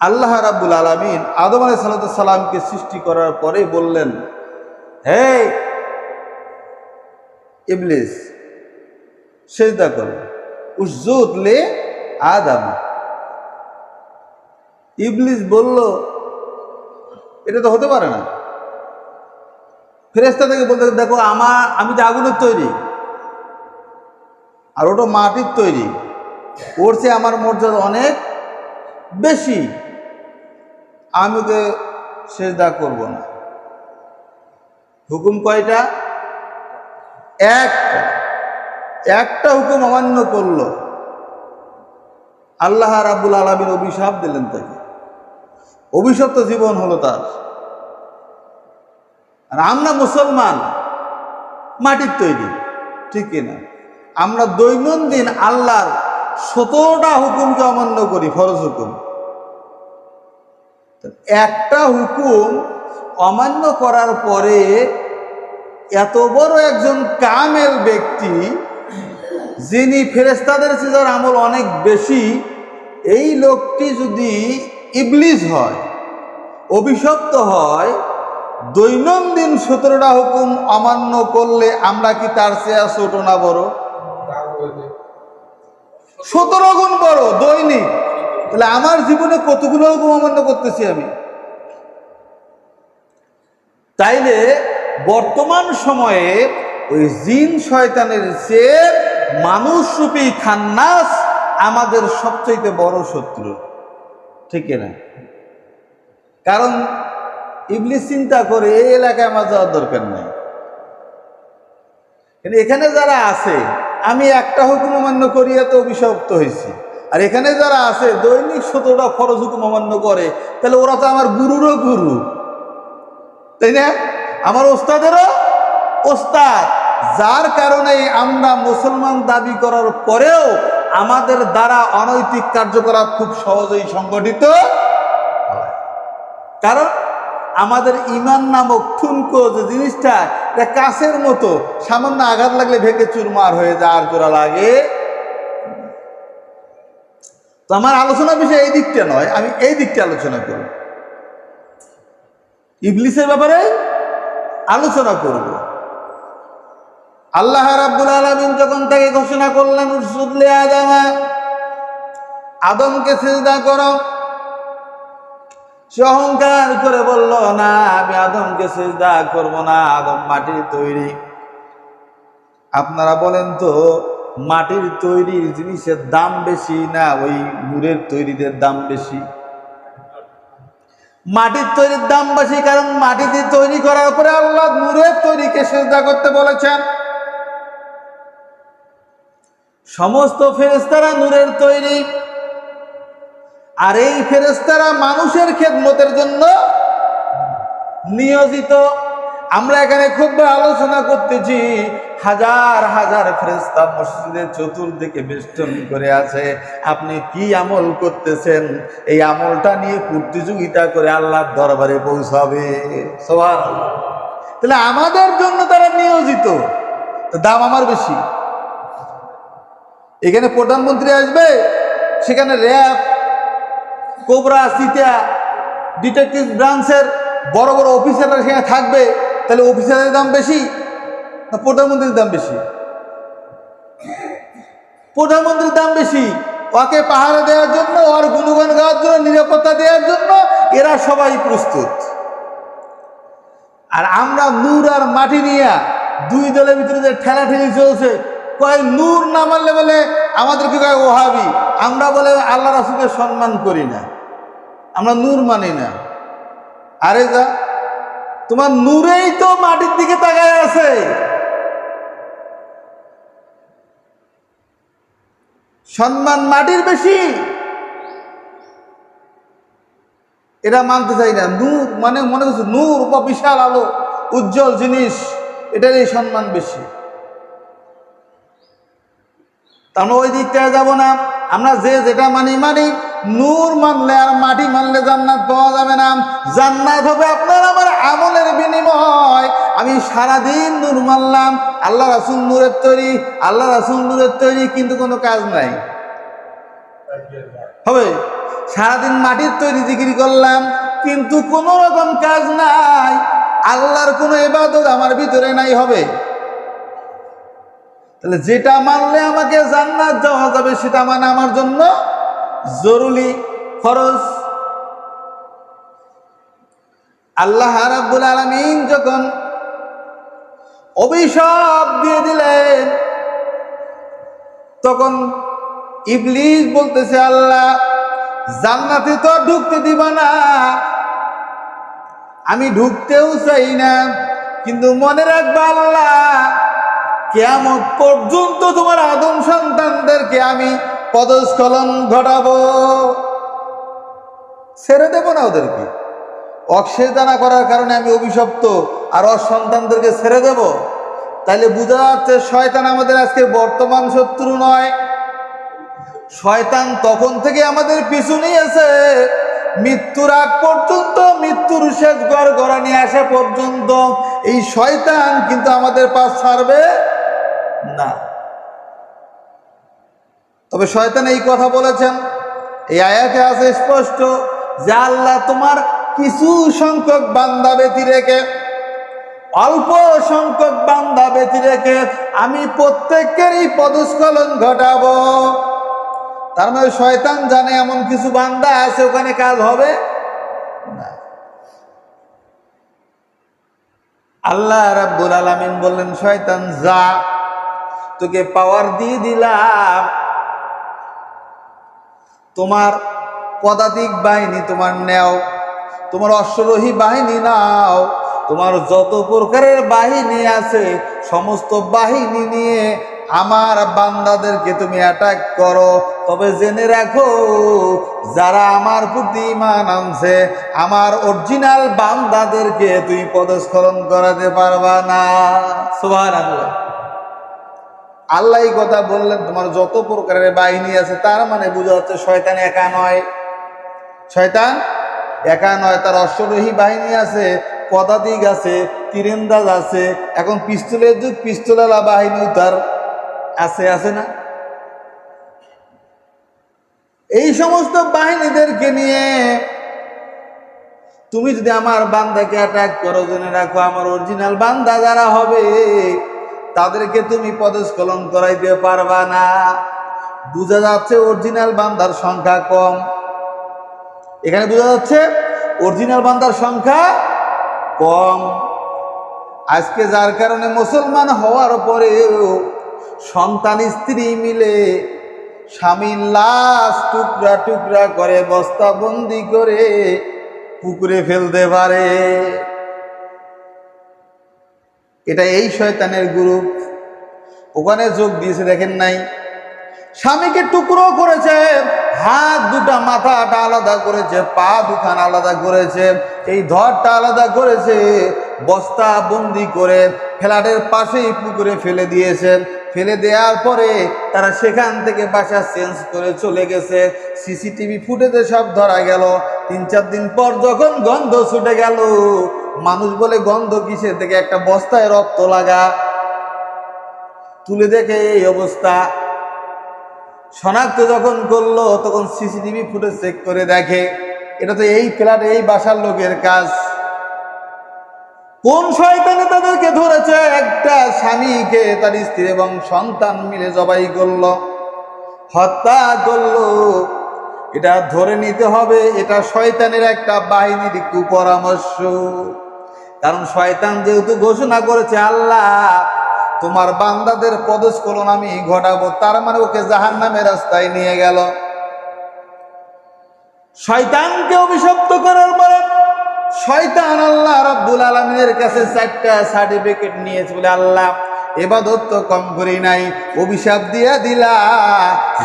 আল্লাহ রাব্বুল আলমিন আদম আলাই সালামকে সৃষ্টি করার পরে বললেন, হে ইবলিস, সেজদা করো উজ্জুদ লে আদম। ইবলিস বলল, এটা তো হতে পারে না। ফেরেস্তা থেকে বলতে, দেখো আমার আমি তো আগুনের তৈরি আর ওটা মাটির তৈরি। ওর চেয়ে আমার মর্যাদা অনেক বেশি। আমি ওকে সেজদা করব না। হুকুম কয়টা? একটা। একটা হুকুম অমান্য করল। আল্লাহ রাবুল আলমীর অভিশাপ দিলেন তাকে। অভিশপ্ত জীবন হলো তার। আর আমরা মুসলমান, মাটির তৈরি, ঠিক কিনা আমরা দৈনন্দিন আল্লাহর সতেরোটা হুকুমকে অমান্য করি, ফরজ হুকুম। তো একটা হুকুম অমান্য করার পরে এত বড় একজন কামেল ব্যক্তি, যিনি ফেরেস্তাদের সিজার আমল অনেক বেশি, এই লোকটি যদি ইবলিস হয়, অভিশপ্ত হয়, দৈনন্দিন সতেরোটা হুকুম অমান্য করলে আমরা কি তার চেয়ে ছোট না বড়? সতেরো গুণ বড়, দৈনিক। তাহলে আমার জীবনে কতগুলো হুকুম অমান্য করতেছি আমি? তাইলে বর্তমান সময়ে ওই জিন শয়তানের চেয়ে মানুষরূপী খান্নাস আমাদের সবচেয়ে বড় শত্রু। ঠিক না? কারণ ইবলিস চিন্তা করে এই এলাকায় আমার যাওয়ার দরকার নেই। এখানে যারা আছে, আমি একটা হুকুম অমান্য করিয়া তো অভিশপ্ত হয়েছি আর এখানে যারা আছে, দৈনিক সতেরোটা ফরজ হুকুম অমান্য করে, তাহলে ওরা তো আমার গুরুরও গুরু। তাই না? আমার ওস্তাদেরও ওস্তাদ। যার কারণে আমরা মুসলমান দাবি করার পরেও আমাদের দ্বারা অনৈতিক কার্যকলাপ খুব সহজেই সংগঠিত কারণ আমাদের ইমান নামক ঠুনকো যে জিনিসটা, এটা কাছের মতো, সামান্য আঘাত লাগলে ভেঙে চুরমার হয়ে যায় আর জোড়া লাগে। তো আমার আলোচনা বিষয় এই দিকটা নয়, আমি এই দিকটা আলোচনা করব। ইবলিসের ব্যাপারে আলোচনা করব। আল্লাহ রাব্বুল আলামিন যখন তাকে ঘোষণা করলেন উসুদলে আদামা, আদমকে সিজদা করো। সে অহংকার করে বলল, না, আমি আদমকে সিজদা করব না, আদম মাটির তৈরি। আপনারা বলেন তো মাটির তৈরি জিনিসের দাম বেশি না ওই নূরের তৈরিদের দাম বেশি? মাটির তৈরির দাম বেশি কারণ মাটি দিয়ে তৈরি করার পরে আল্লাহ নূরের তৈরিকে সেজদা করতে বলেছেন। সমস্ত ফেরেস্তারা নূরের তৈরি। আর এই ফেরেস্তারা মানুষের খেদমতের জন্য নিয়োজিত। আমরা এখানে খুব আলোচনা করতেছি। হাজার হাজার ফেরেস্তা মসজিদের চতুর্দিকে বেষ্টন করে আছে। আপনি কি আমল করতেছেন? এই আমলটা নিয়ে প্রতিযোগিতা করে আল্লাহর দরবারে পৌঁছাবে। সবার তাহলে আমাদের জন্য তারা নিয়োজিত। দাম আমার বেশি। এখানে প্রধানমন্ত্রী আসবে, সেখানে র্যাব, কোবরা সিটা ডিটেকটিভ ব্রাঞ্চের বড় বড় অফিসাররা সেখানে থাকবে। তাহলে অফিসারের দাম বেশি না প্রধানমন্ত্রীর দাম বেশি? প্রধানমন্ত্রীর দাম বেশি। ওকে পাহারা দেওয়ার জন্য, ওর গুণগান গাওয়ার জন্য, নিরাপত্তা দেওয়ার জন্য এরা সবাই প্রস্তুত। আর আমরা নূর আর মাটি নিয়ে দুই দলের ভিতরে যে ঠেলাঠেলি চলছে, কয় নূর না মানলে বলে আমাদেরকে কয় ওহাবি? আমরা বলে আল্লাহ রাসুলকে সম্মান করি না। আমরা নূর মানি না। আরে যা তোমার নূরেই তো মাটির দিকে তাকায় আছে। সম্মান মাটির বেশি। এটা মানতে চাই না। নূর মানে মনে করছে, নূর বা বিশাল আলো, উজ্জ্বল জিনিস, এটারই সম্মান বেশি। আমরা ওই দিকটায় যাব না। আমরা যে যেটা মানি মানি। নূর মানলে আর মাটি মানলে জান্নাত পাওয়া যাবে না। জান্নাত হবে আপনার আমার আমলের বিনিময়। আমি সারাদিন নূর মানলাম, আল্লাহ রাসুল নূরের তৈরি, আল্লাহ রাসুল নূরের তৈরি, কিন্তু কোনো কাজ নাই। হবে। সারাদিন মাটির তৈরি জিকির করলাম, কিন্তু কোনো রকম কাজ নাই। আল্লাহর কোনো ইবাদত আমার ভিতরে নাই, হবে। তাহলে যেটা মানলে আমাকে জান্নাত যাওয়া যাবে, সেটা মানে আমার জন্য জরুরি খরচ আল্লাহ রাব্বুল আলামিন যখন অভিশাপ দিয়ে দিলেন, তখন ইবলিস বলতেছে, আল্লাহ, জান্নাতে তো ঢুকতে দিব না। আমি ঢুকতেও চাই না, কিন্তু মনে রাখবা আল্লাহ কেমন পর্যন্ত তোমার আদম সন্তানদেরকে আমি পদস্খলন ঘটাবো। ছেড়ে দেবো না ওদেরকে। অক্ষেদানা করার কারণে আমি অভিশপ্ত আর অসন্তানদেরকে ছেড়ে দেব। তাইলে বোঝা যাচ্ছে শয়তান আমাদের আজকে বর্তমান শত্রু নয়। শয়তান তখন থেকে আমাদের পিছু নিয়েছে। মৃত্যুর আগ পর্যন্ত, মৃত্যুর শেষ গড় গড়া নিয়ে আসা পর্যন্ত এই শয়তান কিন্তু আমাদের পাশ ছাড়বে না। তবে শয়তান এই কথা বলেছেন, এই আয়াতে আছে স্পষ্ট যে আল্লাহ তোমার কিছু সংখ্যক বান্দা ব্যতি রেখে, অল্প সংখ্যক বান্দা ব্যতি রেখে আমি প্রত্যেকেরই পদস্খলন ঘটাবো। তার মানে শয়তান জানে এমন কিছু বান্দা আছে, ওখানে কাজ হবে? না। আল্লাহ রাব্বুল আলামিন বললেন, শয়তান, যা, তোকে পাওয়ার দিয়ে দিলাম তোমার পদাতিক বাহিনী তোমার নেও, তোমার অশ্বরোহী বাহিনী নাও, তোমার যত প্রকারের বাহিনী আছে, সমস্ত বাহিনী নিয়ে আমার বান্দাদেরকে তুমি অ্যাটাক করো। তবে জেনে রাখো, যারা আমার প্রতি ইমান আনছে, আমার অরিজিনাল বান্দাদেরকে তুই পদস্খলন করাতে পারবা না। সুভান আল্লাহ আল্লাহ কথা বললেন, তোমার যত প্রকারের বাহিনী আছে, তার মানে বোঝা যাচ্ছে শয়তান একা নয়। শয়তান একা নয়, তার অশ্বরোহী বাহিনী আছে, পদাতিক আছে, তীরেন্দাজ আছে, এখন পিস্তলের যুগ, পিস্তলালা বাহিনীও তার আছে আছে না? এই সমস্ত বাহিনীদেরকে নিয়ে তুমি যদি আমার বান্দাকে অ্যাটাক করো, জেনে রাখো, আমার অরিজিনাল বান্দা যারা হবে তাদেরকে তুমি পদস্খলন করাইতে পারবা না। বোঝা যাচ্ছে অরিজিনাল বান্দার সংখ্যা কম। এখানে বোঝা যাচ্ছে অরিজিনাল বান্দার সংখ্যা কম। আজকে যার কারণে মুসলমান হওয়ার পরেও সন্তান, স্ত্রী মিলে স্বামীর লাশ টুকরা টুকরা করে বস্তাবন্দি করে পুকুরে ফেলতে পারে। এটা এই শয়তানের গ্রুপ। ওখানে যোগ দিয়েছে, দেখেন নাই। স্বামীকে টুকরো করেছে, হাত দুটা, মাথাটা আলাদা করেছে, পা দুখান আলাদা করেছে, এই ধরটা আলাদা করেছে, বস্তা বন্দি করে ফ্ল্যাটের পাশেই পুকুরে ফেলে দিয়েছে। ফেলে দেওয়ার পরে তারা সেখান থেকে বাসা চেঞ্জ করে চলে গেছে। সিসিটিভি ফুটেজে সব ধরা গেল। তিন চার দিন পর যখন গন্ধ ছুটে গেল মানুষ বলে গন্ধ কিসের? থেকে একটা বস্তায় রক্ত লাগা। তুলে দেখে এই অবস্থা। শনাক্ত যখন করল, তখন সিসিটিভি ফুটেজ চেক করে দেখে। এটা তো এই ফ্ল্যাট, এই বাসার লোকের কাজ। কোন শয়তানে তাদেরকে ধরেছে? একটা স্বামীকে তার স্ত্রী এবং সন্তান মিলে জবাই করল। হত্যা করল। এটা ধরে নিতে হবে, এটা শয়তানের একটা বাহিনীর কুপরামর্শ। কারণ শয়তান যেহেতু ঘোষণা করেছে, আল্লাহ, তোমার বান্দাদের পদস্কলন আমি ঘটাবো, তার মানে ওকে জাহান নামের রাস্তায় নিয়ে গেল। শয়তানকে অভিশপ্ত করার পরে শয়তান আল্লাহ রাব্বুল আলমিনের কাছে চারটা সার্টিফিকেট নিয়েছে বলে, আল্লাহ এবাদত তো কম করি নাই, অভিশাপ দিয়া দিলা,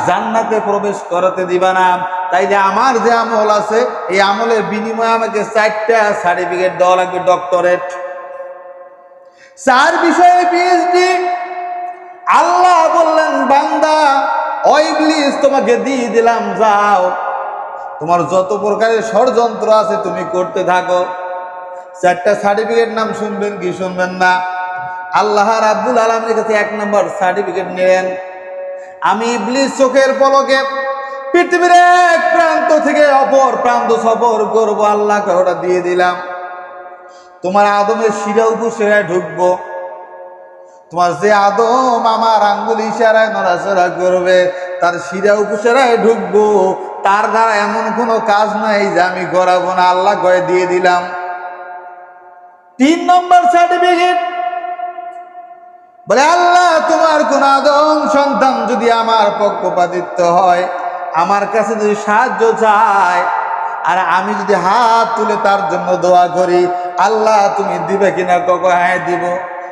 জান্নাতে প্রবেশ করাতে দিবা না। তাইলে আমার যে আমল আছে, এই আমলের বিনিময়ে আমাকে চারটা সার্টিফিকেট দেওয়া লাগবে ডক্টরেট চার বিষয়ে পিএইচডি আল্লাহ বললেন, বান্দা ওই ইবলিস, তোমাকে দিয়ে দিলাম, যাও। তোমার যত প্রকারের ষড়যন্ত্র আছে, তুমি করতে থাকো। চারটা সার্টিফিকেট নাম শুনবেন কি শুনবেন না? আল্লাহ রাব্বুল আলমের কাছে এক নম্বর সার্টিফিকেট নিলেন। আমি ইবলিস চোখের পলকে পৃথিবীর এক প্রান্ত থেকে অপর প্রান্ত সফর করব, আল্লাহকে ওটা দিয়ে দিলাম। তোমার আদমের শিরা উপসেরায় ঢুকবো। তোমার যে আদম আমার আঙ্গুল ইশারায় নড়াচড়া করবে, তার শিরা উপসেরায় ঢুকবো। তার দ্বারা এমন কোনো কাজ নাই যে আমি করাবো না, আল্লাহ কয়ে দিয়ে দিলাম। তিন নম্বর সার্টিফিকেট বলে, আল্লাহ, তোমার কোন আদম সন্তান যদি আমার পক্ষপাতিত্ব হয়, আমার কাছে যদি সাহায্য চায়, আর আমি যদি হাত তুলে তার জন্য দোয়া করি, আল্লাহ, তুমি দিবে কিনা কখন হ্যাঁ দিব?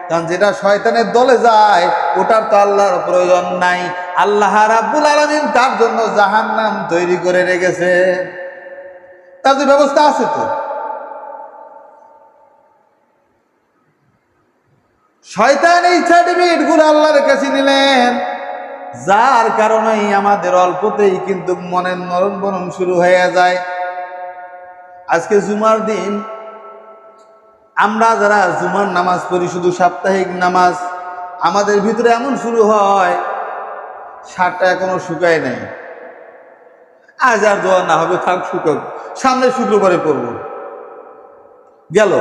কারণ যেটা শয়তানের দলে যায়, ওটার তো আল্লাহর প্রয়োজন নাই। আল্লাহ রাব্বুল আলমিন তার জন্য জাহান্নাম তৈরি করে রেখেছে। যে ব্যবস্থা আছে তো? শয়তান এই সার্টিফিকেটগুলো আল্লাহর কাছে নিলেন। যার কারণেই আমাদের অল্পতেই কিন্তু মনের নরম বরণ শুরু হয়ে যায়। আজকে জুমার দিন, আমরা যারা জুমার নামাজ পড়ি, শুধু সাপ্তাহিক নামাজ, আমাদের ভিতরে এমন শুরু হয়, সারটা এখনও শুকায় নাই। আজ আর দোয়া না হবে, থাক শুকাক, সামনে শুক্রবারে পড়ব। গেল।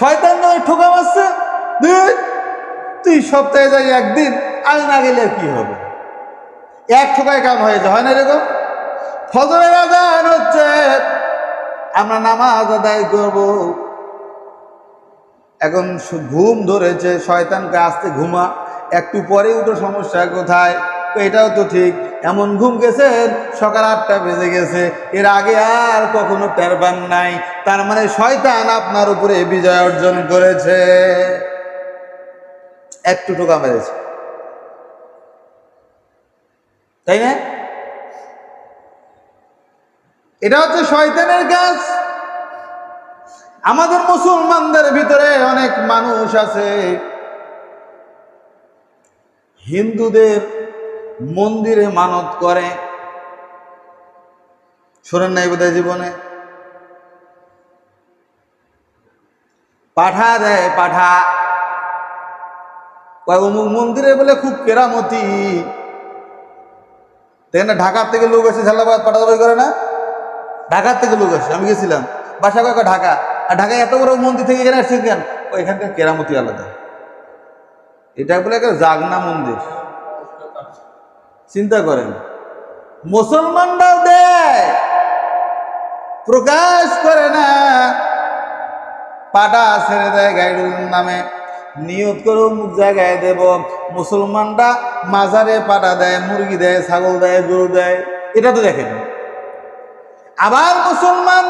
শয়তান নয় ঠোকা মারছে তুই সপ্তাহে যাই একদিন, আজ না গেলে কি হবে? এক ঠোকায় কাম হয়ে যায়, হয় না এরকম ফজরের আজান হচ্ছে, আমরা নামাজ আদায় করব। এখন ঘুম ধরেছে, শয়তানকে আসতে ঘুমা, একটু পরে উঠো, সমস্যা কোথায়? এটাও তো ঠিক, এমন ঘুম গেছেন, সকাল আটটা বেজে গেছে, এর আগে আর কখনো টের নাই, তার মানে শয়তান আপনার উপরে বিজয় অর্জন করেছে। একটু টোকা মেরেছে তাই না? এটা হচ্ছে শয়তানের কাজ। আমাদের মুসলমানদের ভিতরে অনেক মানুষ আছে। হিন্দুদের মন্দিরে মানত করে। শোনেন নাই বোধহয় জীবনে? পাঠা দেয়, পাঠা। কয়, অমুক মন্দিরে বলে খুব কেরামতি। তাই না, ঢাকার থেকে লোক এসে ঝালাবাদ পাঠা দাবি করে না? ঢাকার থেকে লোক আসে আমি গেছিলাম। বাসা কাকা ঢাকা। আর ঢাকায় এত বড় মন্দির থেকে এখানে আসছেন কেন? এখানকার কেরামতি আলাদা। এটা বলে একটা জাগনা মন্দির। চিন্তা করেন। মুসলমানরাও দেয়, প্রকাশ করে না। পাটা ছেড়ে দেয় গাইডুল নামে। নিয়ত করে অমুক জায়গায় দেব। মুসলমানরা মাজারে পাটা দেয়, মুরগি দেয়, ছাগল দেয়, গরু দেয়, এটা তো দেখেন। আবার মুসলমান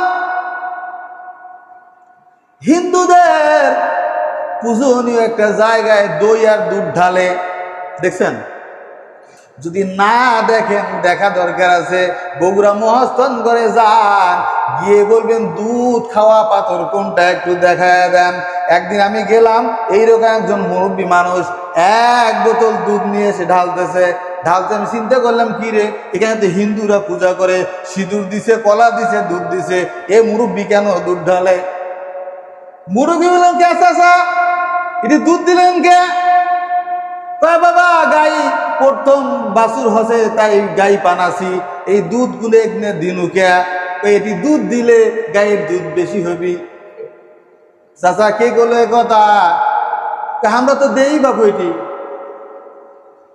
হিন্দুদের পূজনীয় একটা জায়গায় দই আর দুধ ঢালে, দেখছেন? যদি না দেখেন, দেখা দরকার আছে, বগুড়া মহাস্তন করে যান, গিয়ে বলবেন, দুধ খাওয়া পাথর কোনটা একটু দেখা দেন। একদিন আমি গেলাম, এইরকম একজন মুরব্বী মানুষ, এক বোতল দুধ নিয়ে এসে ঢালতেছে। ঢালতে আমি চিন্তা করলাম, কি রে, এখানে তো হিন্দুরা পূজা করে, সিঁদুর দিছে, কলা দিছে, দুধ দিছে, এ মুরব্বী কেন দুধ ঢালে? মুরব্বী বললাম কে চাষা এটি দুধ দিলেন কে? বাবা, গাই, প্রথম বাসুর হসে তাই গাই পানাসি এই দুধগুলো এখানে দিনুকে এটি দুধ দিলে গায়ের দুধ বেশি হবি। চাচা, কে এ কথা? আমরা তো দেই বাবু এটি।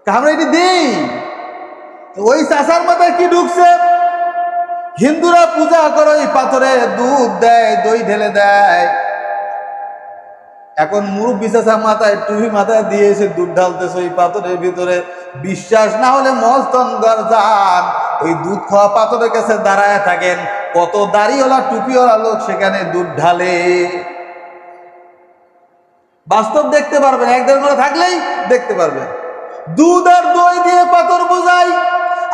আমরা এটি দেই। ওই চাচার মাথায় কি ঢুকছে? হিন্দুরা পূজা করে পাথরে দুধ দেয়, দই ঢেলে দেয়। এখন মুরব্বী চাচা মাথায় টুপি মাথায় দিয়ে এসে দুধ ঢালতেছে ওই পাথরের ভিতরে। বিশ্বাস না হলে মস্তনগর যান ওই দুধ খাওয়া পাথরের কাছে দাঁড়ায় থাকেন। কত দাড়িওয়ালা, টুপিওয়ালা লোক সেখানে দুধ ঢালে। বাস্তব দেখতে পারবেন এক দেড় করে থাকলেই দেখতে পারবেন। দুধ আর দই দিয়ে পাথর বোঝাই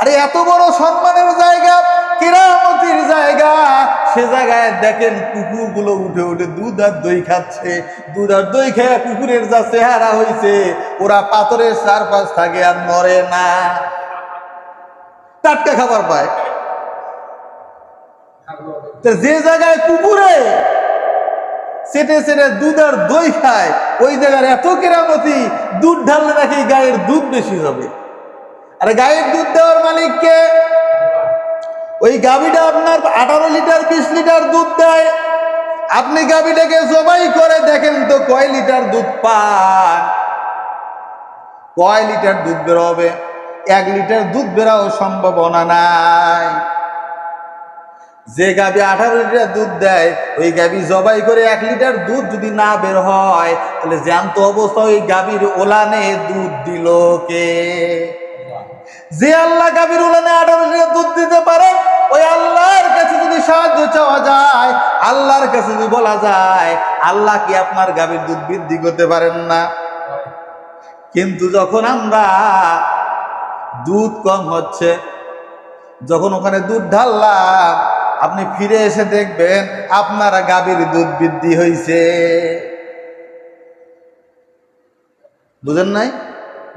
আরে এত বড় সম্মানের জায়গা, কেরামতির জায়গা। সে জায়গায় দেখেন কুকুরগুলো উঠে উঠে দুধ আর দই খাচ্ছে। দুধ আর দই খেয়ে কুকুরের যা চেহারা হয়েছে ওরা পাথরের চারপাশ থাকে আর মরে না। টাটকা খাবার পায়। যে জায়গায় কুকুরে সেটে সেটে দুধ আর দই খায়, ওই জায়গার এত কেরামতি, দুধ ঢাললে নাকি গায়ের দুধ বেশি হবে। আর গায়ের দুধ দেওয়ার মালিককে ওই গাভীটা আপনার আঠারো লিটার, বিশ লিটার দুধ দেয়। আপনি গাভীটাকে জবাই করে দেখেন তো কয় লিটার দুধ পান কয় লিটার দুধ বেরোবে এক লিটার দুধ বেরাও সম্ভাবনা নাই। যে গাভী আঠারো লিটার দুধ দেয়, ওই গাভী জবাই করে এক লিটার দুধ যদি না বের হয়, তাহলে জ্যান্ত অবস্থা ওই গাভীর ওলানে দুধ দিল কে? যে আল্লাহ গাভীর ওলানে আঠারো লিটার দুধ দিতে পারে, ওই আল্লাহর কাছে যদি সাহায্য চাওয়া যায়, আল্লাহর কাছে যদি বলা যায়, আল্লাহ কি আপনার গাভীর দুধ বৃদ্ধি করতে পারেন না? কিন্তু যখন আমরা দুধ কম হচ্ছে, যখন ওখানে দুধ ঢাললাম, আপনি ফিরে এসে দেখবেন আপনার গাভীর দুধ বৃদ্ধি হয়েছে বুঝেন নাই?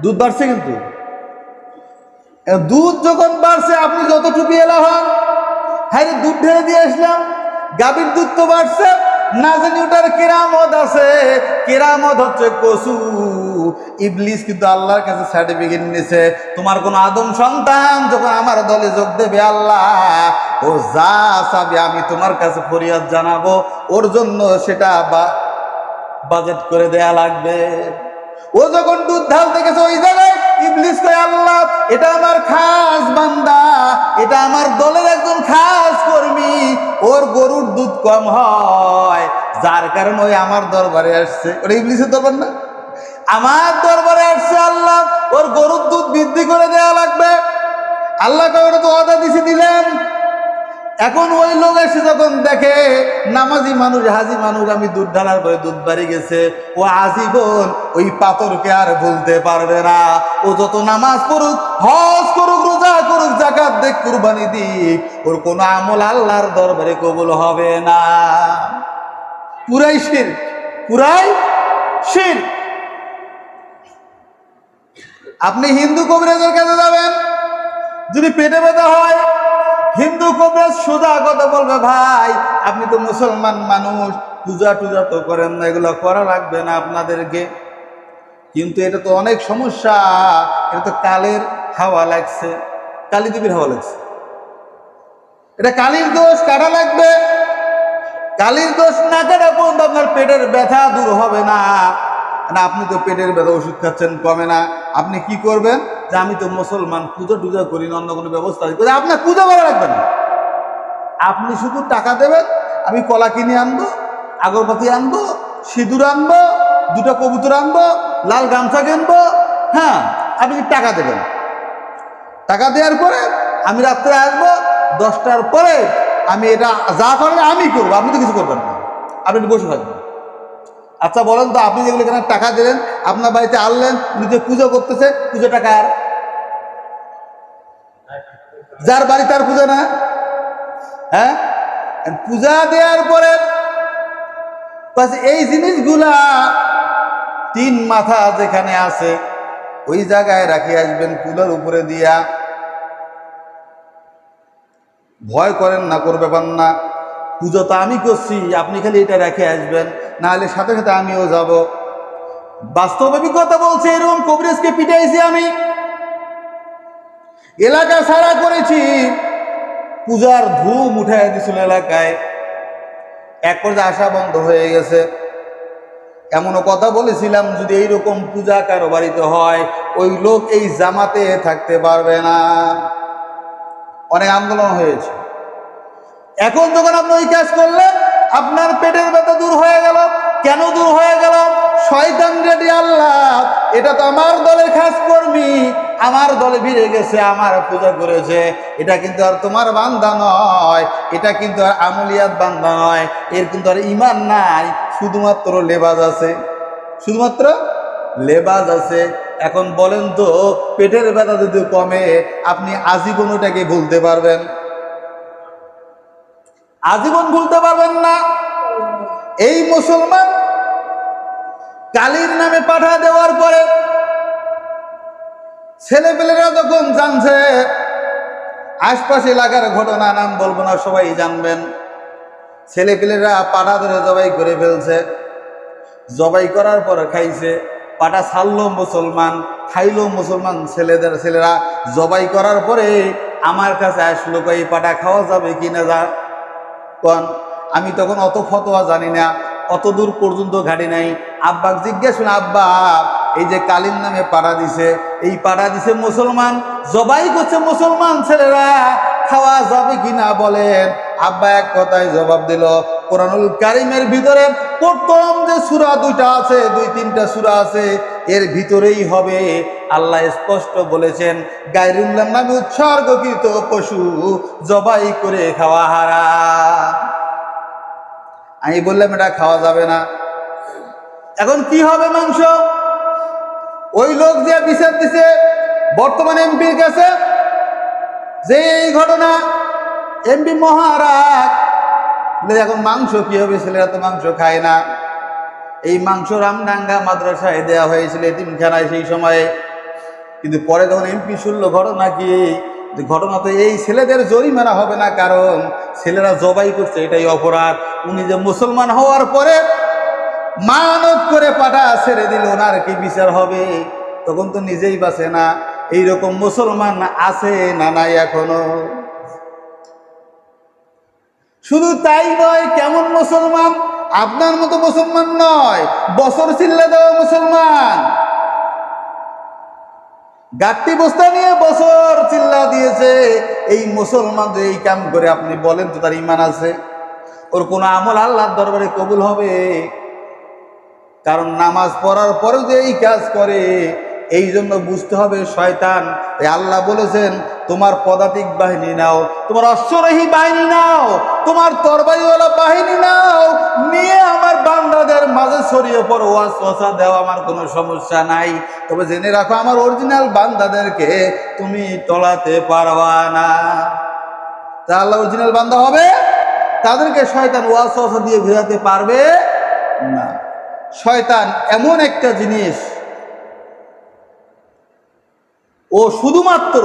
দুধ বাড়ছে কিন্তু। দুধ যখন বাড়ছে, আপনি যতটুকু এলা হন হ্যাঁ দুধ ঢেলে দিয়ে আসলাম, গাভীর দুধ তো বাড়ছে, না জানি ওটার কেরামত আছে। কেরামত হচ্ছে কসু। ইবলিস কিন্তু আল্লাহর কাছে সার্টিফিকেট নিয়েছে, তোমার কোন আদম সন্তান যখন আমার দলে যোগ দেবে আল্লাহ, ও যা চাবে আমি তোমার কাছে ফরিয়াদ জানাব, ওর জন্য সেটা বাজেট করে দেয়া লাগবে। ও যখন দুধ ঢালতে গেছে, ওই জায়গায় আমার দলের একজন খাস কর্মী, ওর গরুর দুধ কম হয়। যার কারণে ওই আমার দরবারে আসছে। ওটা ইংলিশের দরবার না? আমার দরবারে আসছে আল্লাহ। ওর গরুর দুধ বৃদ্ধি করে দেওয়া লাগবে। আল্লাহকে ওটা তো অদা দিছে, দিলেন। এখন ওই লোক এসে যখন দেখে নামাজি মানুষ, হাজি মানুষ, আমি দুধ ঢালার পরে দুধ বাড়ি গেছে। ও আজীবন ওই পাথরকে আর ভুলতে পারবে না। ও যত নামাজ পড়ুক, হজ করুক, রোজা করুক, জাকাত দেখ, কুরবানি দিক, ওর কোনো আমল আল্লাহর দরবারে কবুল হবে না। পুরাই শির পুরাই শির। আপনি হিন্দু কবিরাজের কাছে যাবেন, যদি পেটে ব্যথা হয় বলবে, ভাই, আপনি তো মুসলমান মানুষ, পূজা টুজা তো করেন না, এগুলো করা লাগবে না আপনাদেরকে। কিন্তু এটা তো অনেক সমস্যা, এটা তো কালের হাওয়া লাগছে, কালী দেবীর হাওয়া লাগছে। এটা কালির দোষ কাটা লাগবে? কালির দোষ না কাটা পর্যন্ত আপনার পেটের ব্যথা দূর হবে না। না, আপনি তো পেটের ব্যথা ওষুধ খাচ্ছেন, কমে না। আপনি কি করবেন? যে আমি তো মুসলমান, পুজো টুজো করি না, অন্য কোনো ব্যবস্থা আপনার পুজো করা লাগবে না। আপনি শুধু টাকা দেবেন, আমি কলা কিনে আনব, আগরবাতি আনব, সিঁদুর আনব, দুটো কবুতর আনব, লাল গামছা কিনবো হ্যাঁ আপনি টাকা দেবেন। টাকা দেওয়ার পরে আমি রাত্রে আসব, দশটার পরে আমি এটা যা করবে আমি করব, আপনি তো কিছু করবেন না। আপনি বসে থাকবেন। আচ্ছা বলেন তো, আপনি যেগুলো এখানে টাকা দিলেন, আপনার বাড়িতে আনলেন যে পুজো করতেছে পুজো টাকা আর যার বাড়ি তার পুজো না হ্যাঁ? পূজা দেওয়ার পরে এই জিনিসগুলা তিন মাথা যেখানে আছে, ওই জায়গায় রাখি আসবেন কুলার উপরে দিয়া। ভয় করেন না, করবে পান না। পুজো তো আমি করছি, আপনি খালি এটা রেখে আসবেন, না হলে সাথে সাথে আমিও যাব। বাস্তব অভিজ্ঞতা বলছে, এরকম কবিরাজকে পিটাইছি আমি। এলাকা সারা করেছি। পূজার ধুম উঠাই দিছিল এলাকায়। এক পর্যায়ে আশা বন্ধ হয়ে গেছে। এমনও কথা বলেছিলাম, যদি এইরকম পূজা কারও বাড়িতে হয়, ওই লোক এই জামাতে থাকতে পারবে না। অনেক আন্দোলন হয়েছে। এখন যখন আপনি ওই কাজ করলেন, আপনার পেটের ব্যথা দূর হয়ে গেল। কেন দূর হয়ে গেল? শয়তান রেডি আল্লাহ, এটা তো আমার দলের খাস কর্মী। আমার দলে ভিড়ে গেছে, আমার পূজা করেছে। এটা কিন্তু আর তোমার বান্দা নয়, এটা কিন্তু আর আমলিয়াত বান্দা নয়। এর কিন্তু আর ইমান নাই, শুধুমাত্র লেবাজ আছে। শুধুমাত্র লেবাজ আছে। এখন বলেন তো, পেটের ব্যথা যদি কমে, আপনি আজীবন ওটাকে ভুলতে পারবেন। আজীবন ভুলতে পারবেন না। এই মুসলমান কালীর নামে পাঠা দেওয়ার পরে ছেলেপেলেরা যখন জানছে, আশপাশ এলাকার ঘটনা, নাম বলব না, সবাই জানবেন। ছেলেপেলেরা পাঠা ধরে জবাই করে ফেলছে। জবাই করার পর খাইছে। পাটা ছাড়লো মুসলমান, খাইলো মুসলমান ছেলেদের, ছেলেরা জবাই করার পরে, আমার কাছে আসলো এই পাটা খাওয়া যাবে কি না যা? কন। আমি তখন অত ফতোয়া জানি না, অত দূর পর্যন্ত ঘাটি নাই। আব্বাক জিজ্ঞেস আব্বা, এই যে কালিম নামে পাড়া দিছে, এই পাড়া দিছে মুসলমান? জবাই করছে মুসলমান ছেলেরা, খাওয়া যাবে কি না বলেন? আব্বা এক কথায় জবাব দিল, কোরআনুল কারিমের ভিতরে প্রথম যে সুরা দুইটা আছে, দুই তিনটা সুরা আছে, এর ভিতরেই হবে। আল্লাহ স্পষ্ট বলেছেন, গায়রুল্লাহ নামে উৎসর্গকৃত পশু জবাই করে খাওয়া হারা আমি বললাম, এটা খাওয়া যাবে না। এখন কি হবে মাংস? ওই লোক যে বিচার দিছে, বর্তমান এমপির কাছে, যে এই ঘটনা, এমপি মহারাজ এখন মাংস কি হবে? ছেলেরা তো মাংস খায় না। এই মাংস রামডাঙ্গা মাদ্রাসায় দেওয়া হয়েছিল এতিমখানায় সেই সময়ে। কিন্তু পরে যখন এমপি শুনলো, ঘটনা কি? যে ঘটনা তো এই ছেলেদের জরিমানা হবে না, কারণ ছেলেরা জবাই করছে, এটাই অপরাধ। উনি যে মুসলমান হওয়ার পরে মানত করে পাঠা ছেড়ে দিল, ওনার কি বিচার হবে? তখন তো নিজেই বাঁচে না। এইরকম মুসলমান আছে না নাই এখনও? শুধু তাই নয়, কেমন মুসলমান? আপনার মতো মুসলমান নয়, বছর চিল্লা দেওয়া মুসলমান। গাট্টি বস্তা নিয়ে বছর চিল্লা দিয়েছে। এই মুসলমান যে এই কাম করে, আপনি বলেন তো তার ইমান আছে? ওর কোনো আমল আল্লাহর দরবারে কবুল হবে? কারণ নামাজ পড়ার পরেও যে এই কাজ করে এই জন্য বুঝতে হবে শয়তান। আল্লাহ বলেছেন, তোমার পদাতিক বাহিনী নাও, তোমার অশ্বরোহী বাহিনী নাও, তোমার তরবারিওয়ালা বাহিনী নাও, নিয়ে আমার বান্দাদের মাঝে ছড়িয়ে পড়ো। ওয়াসওয়াসা দেওয়া আমার কোনো সমস্যা নাই। তবে জেনে রাখো, আমার অরিজিনাল বান্দাদেরকে তুমি টলাতে পারবা না। তা আল্লাহ অরিজিনাল বান্দা হবে? তাদেরকে শয়তান ওয়াসওয়াসা দিয়ে ঘেরাতে পারবে না। শয়তান এমন একটা জিনিস ও শুধুমাত্র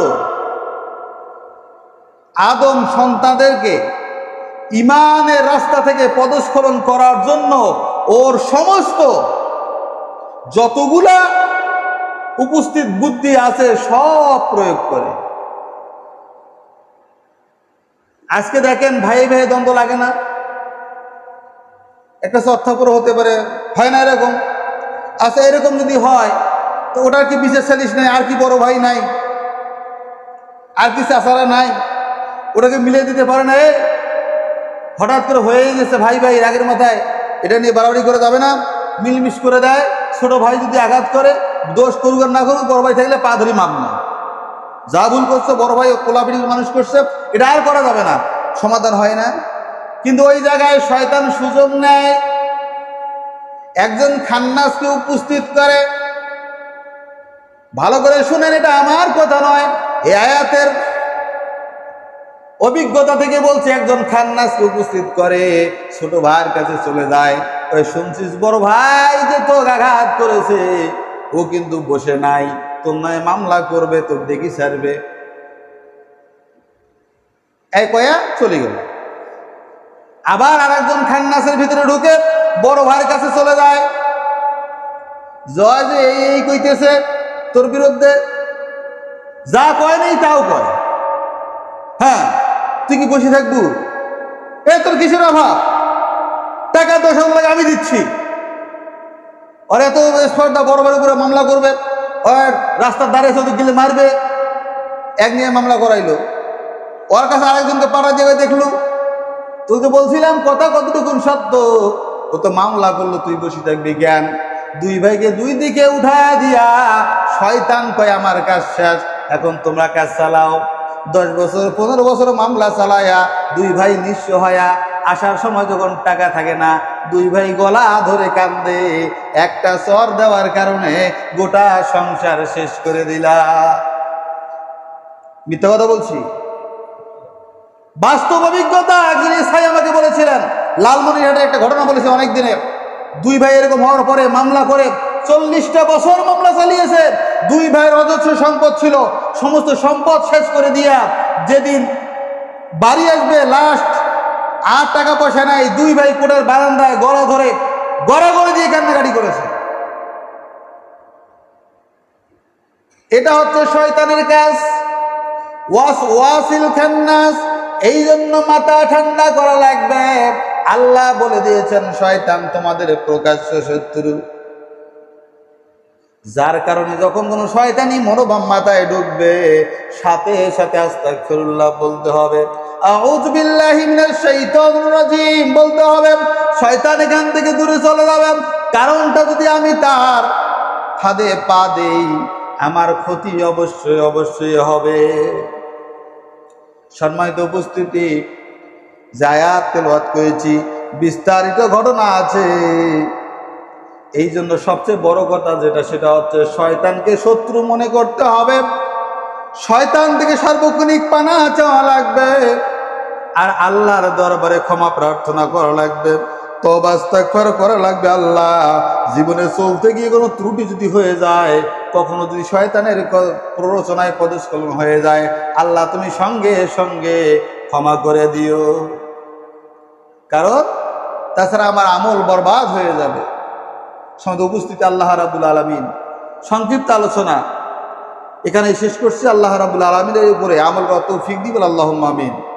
আদম সন্তানদেরকে ইমানের রাস্তা থেকে পদস্খলন করার জন্য ওর সমস্ত যতগুলা উপস্থিত বুদ্ধি আছে সব প্রয়োগ করে। আজকে দেখেন ভাই ভাই দ্বন্দ্ব লাগে না। একটা স্বার্থপর হতে পারে, হয় না এরকম? আচ্ছা এরকম যদি হয় তো ওটার কি বিশেষ সালিশ নাই? আর কি বড় ভাই নাই? আর কি চাষারা নাই? ওটাকে মিলিয়ে দিতে পারে না হঠাৎ করে হয়েই গেছে ভাই ভাই রাগের মাথায়। এটা নিয়ে বাড়াবাড়ি করে যাবে না। মিলমিশ করে দেয়। ছোট ভাই যদি আঘাত করে, দোষ করুক আর না করুক, বড় ভাই থাকলে পা ধরি মাপ না। যা ভুল করছে, বড় ভাই কোলাপিড়ি মানুষ করছে, এটা আর করা যাবে না। সমাধান হয় না। কিন্তু ওই জায়গায় শয়তান সুযোগ নেয়। একজন খান্নাসকে উপস্থিত করে ভালো করে শুনেন, এটা আমার কথা নয়। এই আয়াতের অভিজ্ঞতা থেকে বলছে, একজন খান্নাসকে উপস্থিত করে ছোট ভাইয়ের কাছে চলে যায়। ওই শুনছিস বড় ভাই যে তো আঘাত করেছে? ও কিন্তু বসে নাই। তোর নয় মামলা করবে, তোর দেখি ছাড়বে। এই কয়া চলে গেল। আবার আরেকজন খান্নাসের ভিতরে ঢুকে বড় ভাইয়ের কাছে চলে যায়। জয় যে এই কইতেছে তোর বিরুদ্ধে যা কয় নেই তাও কয়। হ্যাঁ তুই কি বসে থাকব? এ, তোর কিসের অভাব? টাকা দশ হাজার আমি দিচ্ছি। ওর এত স্পর্ধা বড় বড় করে মামলা করবে ওর রাস্তার ধারে শুধু গেলে মারবে, এক নিয়ে মামলা করাইলো। ওর কাছে আরেকজনকে পাড়া জায়গায় দেখল। তুই তো বলছিলাম, কথা কতটুকুন সত্য ও তো মামলা করল, তুই বসে থাকবি জ্ঞান। দুই ভাইকে দুই দিকে উঠায় দিয়া, শয়তান কয় আমার কাজ শেষ, এখন তোমরা কাজ চালাও। দশ বছর, পনেরো বছর মামলা চালায়া, দুই ভাই নিঃস্ব হয়া, আসার সময় যখন টাকা থাকে না, দুই ভাই গলা ধরে কান্দে। একটা চর দেওয়ার কারণে গোটা সংসার শেষ করে দিলা। মিথ্যা কথা বলছি? বাস্তব অভিজ্ঞতা যিনি সাই আমাকে বলেছিলেন লালমনিরহাটের একটা ঘটনা বলেছে অনেক দিনে দুই ভাই এরকম হওয়ার পরে মামলা করে চল্লিশটা বছর মামলা চালিয়েছে। দুই ভাইয়ের অজস্র সম্পদ ছিল। সমস্ত সম্পদ শেষ করে দিয়া যেদিন বাড়ি আসবে লাস্ট আর টাকা পয়সা নাই, দুই ভাই কোটের বারান্দায় গড়া ধরে গড়া গড়ে দিয়ে কান্নাকাটি করেছে। এটা হচ্ছে শয়তানের কাজ। ওয়াস ওয়াসিল খান্নাস এই জন্য মাথা ঠান্ডা করা লাগবে। আল্লাহ বলে দিয়েছেন, শয়তান তোমাদের প্রকাশ্য শত্রু। যার কারণে যখন কোনো শয়তানি মনোভাব মাথায় ঢুকবে, সাথে সাথে আস্তাগফিরুল্লাহ বলতে হবে। বলতে হবে। শয়তান এখান থেকে দূরে চলে যাবে। কারণটা যদি আমি তার ফাঁদে পা দেই, আমার ক্ষতি অবশ্যই অবশ্যই হবে। সম্মানিত উপস্থিতি জায়াত তেলওয়াত করেছি। বিস্তারিত ঘটনা আছে। এই জন্য সবচেয়ে বড় কথা যেটা, সেটা হচ্ছে শয়তানকে শত্রু মনে করতে হবে। শয়তান থেকে সার্বক্ষণিক পানা চাওয়া লাগবে। আর আল্লাহর দরবারে ক্ষমা প্রার্থনা করা লাগবে। তবাস্তাকফার করা লাগবে আল্লাহ। জীবনে চলতে গিয়ে কোনো ত্রুটি যদি হয়ে যায়, কখনো যদি শয়তানের প্ররোচনায় পদস্খলন হয়ে যায়, আল্লাহ তুমি সঙ্গে সঙ্গে ক্ষমা করে দিও। কারণ তাছাড়া আমার আমল বরবাদ হয়ে যাবে। সঙ্গে উপস্থিত আল্লাহ রাবুল আলমিন। সংক্ষিপ্ত আলোচনা। এখানে শেষ করছি। আল্লাহ রাবুল আলমিনের উপরে আমল করা তৌফিক দিবেন। আল্লাহ আমিন।